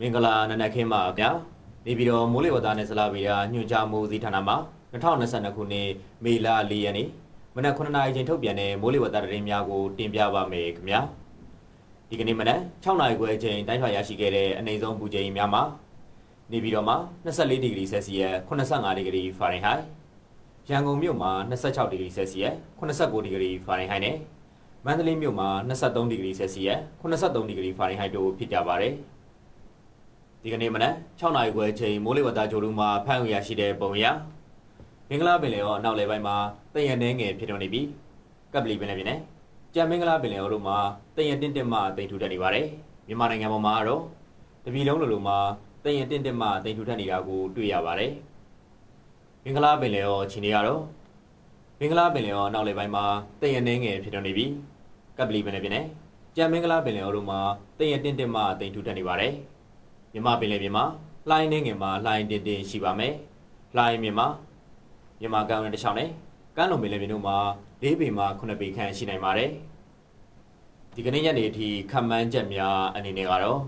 မင်္ဂလာနနက်ခင်းပါဗျာနေပြည်တော်မိုးလေဝသနဲ့ဇလာဗီယာညွှန်ကြားမှုစီဌာနမှာ2022ခုနှစ်မေလ4ရက်နေ့မနက်9:00နာရီချိန်ထုတ်ပြန်တဲ့မိုးလေဝသသတင်းများကိုတင်ပြပါမယ်ခင်ဗျာဒီကနေ့မနက်6:00နာရီခွဲချိန်တိုင်းထွာရရှိခဲ့တဲ့အနေဆုံးပူချိန်များမှာနေပြည်တော်မှာ24ဒီဂရီဆယ်စီယပ်85ဒီဂရီဖာရင်ဟိုက်ရန်ကုန်မြို့မှာ26ဒီဂရီဆယ်စီယပ်89ဒီဂရီဖာရင်ဟိုက်နဲ့မန္တလေးမြို့မှာ23ဒီဂရီဆယ်စီယပ်83ဒီဂရီဖာရင်ဟိုက်တို့ဖြစ်ကြပါတယ် ဒီကနေ့မနက်6နာရီခွဲချိန်မိုးလေဝသကြိုးတူမှာဖမ်းရရှိတဲ့ပုံရမင်္ဂလာပင်လယ်ရောအနောက်လေပိုင်းမှာတည့်ရနေငယ်ဖြစ်တော်နေပြီးကပ်ပလီပင်လယ်ပြင်နဲ့ကြံမင်္ဂလာပင်လယ်ရောတို့မှာတည့်ရတင်းတင်းမှတိမ်ထူထက်နေပါတယ်မြန်မာနိုင်ငံပေါ်မှာတော့တပြည်လုံးလိုလိုမှာတည့်ရတင်းတင်းမှတိမ်ထူထက်နေတာကိုတွေ့ရပါတယ်မင်္ဂလာပင်လယ်ရောခြေနေရတော့မင်္ဂလာပင်လယ်ရောအနောက်လေပိုင်းမှာတည့်ရနေငယ်ဖြစ်တော်နေပြီးကပ်ပလီပင်လယ်ပြင်နဲ့ကြံမင်္ဂလာပင်လယ်ရောတို့မှာတည့်ရတင်းတင်းမှတိမ်ထူထက်နေပါတယ် မြမပင်လယ်ပြင်မှာလှိုင်းနေငယ်မှာလှိုင်းတင်တင်ရှိပါမယ်။လှိုင်းမြင်မှာမြမကမ်းရတစ်ချောင်းနဲ့ကမ်းလွန်ပင်လယ်ပြင်တို့မှာ၄ပေမှ9ပေခန့်ရှိနိုင်ပါတယ်။ဒီကနေ့ညနေအထိခန့်မှန်းချက်များအနေနဲ့ကတော့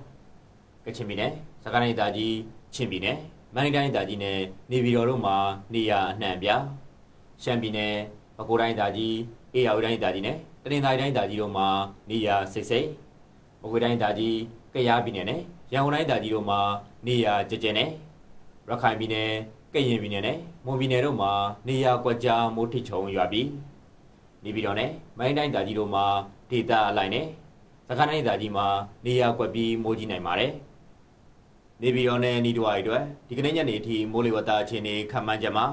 ကချင်ပြည်နယ်၊စကိုင်းတိုင်းဒေသကြီး၊ချင်းပြည်နယ်၊မန္တလေးတိုင်းဒေသကြီးနဲ့နေပြည်တော်တို့မှာနေရအနှံ့ပြ။ရှမ်းပြည်နယ်၊ပဲခူးတိုင်းဒေသကြီး၊အေရဝတီတိုင်းဒေသကြီးနဲ့တနင်္သာရီတိုင်းဒေသကြီးတို့မှာနေရစိတ်စိတ်။ပဲခူးတိုင်းဒေသကြီး၊ကယားပြည်နယ်နဲ့ ရန်ကုန်တိုင်းဒေသကြီးတို့မှာနေရကြကြနဲ့ရခိုင်ပြည်နယ်၊ကရင်ပြည်နယ်နဲ့မွန်ပြည်နယ်တို့မှာနေရကွက်ကြားမိုးထိချုံရွာပြီးနေပြည်တော်နဲ့မိုင်းတိုင်းဒေသကြီးတို့မှာဒေသအလိုက်နဲ့စကိုင်းတိုင်းဒေသကြီးမှာနေရကွက်ပြီးမိုးကြီးနိုင်ပါတယ်။နေပြည်တော်နဲ့နီးတွားရီအတွက်ဒီကနေ့ညနေအထိမိုးလေဝသအခြေအနေခန့်မှန်းချက်မှာ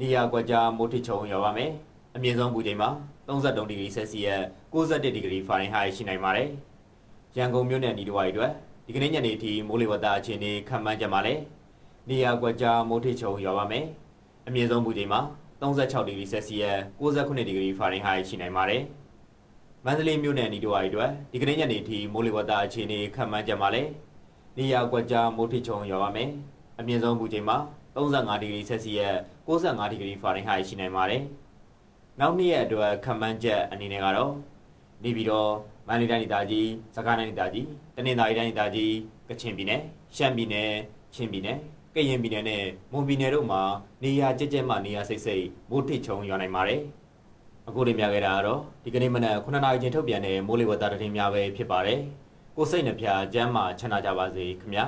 နေရကွက်ကြားမိုးထိချုံရွာပါမယ်။အမြင့်ဆုံးပူချိန်မှာ33ဒီဂရီဆယ်စီယပ်61ဒီဂရီဖာရင်ဟိုက်ရှိနိုင်ပါတယ်။ရန်ကုန်မြို့နယ်နီးတွားရီအတွက် ဒီကနေ့ညနေအထိမိုးလေဝသအခြေအနေခန့်မှန်းကြပါလေနေရာကွက်ကြားမိုးထိချုံရွာပါမယ်အမြင့်ဆုံးပူချိန်မှာ36ဒီဂရီဆယ်စီယပ်69ဒီဂရီဖာရင်ဟိုက်ရှိနိုင်ပါတယ်မန္တလေးမြို့နယ်နီးတွားရီအတွက်ဒီကနေ့ညနေအထိမိုးလေဝသအခြေအနေခန့်မှန်းကြပါလေနေရာကွက်ကြားမိုးထိချုံရွာပါမယ်အမြင့်ဆုံးပူချိန်မှာ35ဒီဂရီဆယ်စီယပ်65ဒီဂရီဖာရင်ဟိုက်ရှိနိုင်ပါတယ်နောက်နေ့ရက်အတွက်ခန့်မှန်းချက်အနေနဲ့ကတော့ နေပြည်တော်မန္တလေးတိုင်းဒေသကြီးစကိုင်းတိုင်းဒေသကြီးတနင်္သာရီတိုင်းဒေသကြီးကချင်ပြည်နယ်ရှမ်းပြည်နယ်ချင်းပြည်နယ်ကရင်ပြည်နယ်နဲ့မွန်ပြည်နယ်တို့မှာနေရာကျကျမှနေရာစိတ်စိတ်မိုးထစ်ချုံရွာနိုင်ပါတယ်အခုတင်ပြခဲ့တာကတော့ဒီကနေ့မနက်9:00နာရီချိန်ထုတ်ပြန်တဲ့မိုးလေဝသသတင်းများပဲဖြစ်ပါတယ်ကိုစိတ်နှပြကျမ်းမာချမ်းသာကြပါစေခင်ဗျာ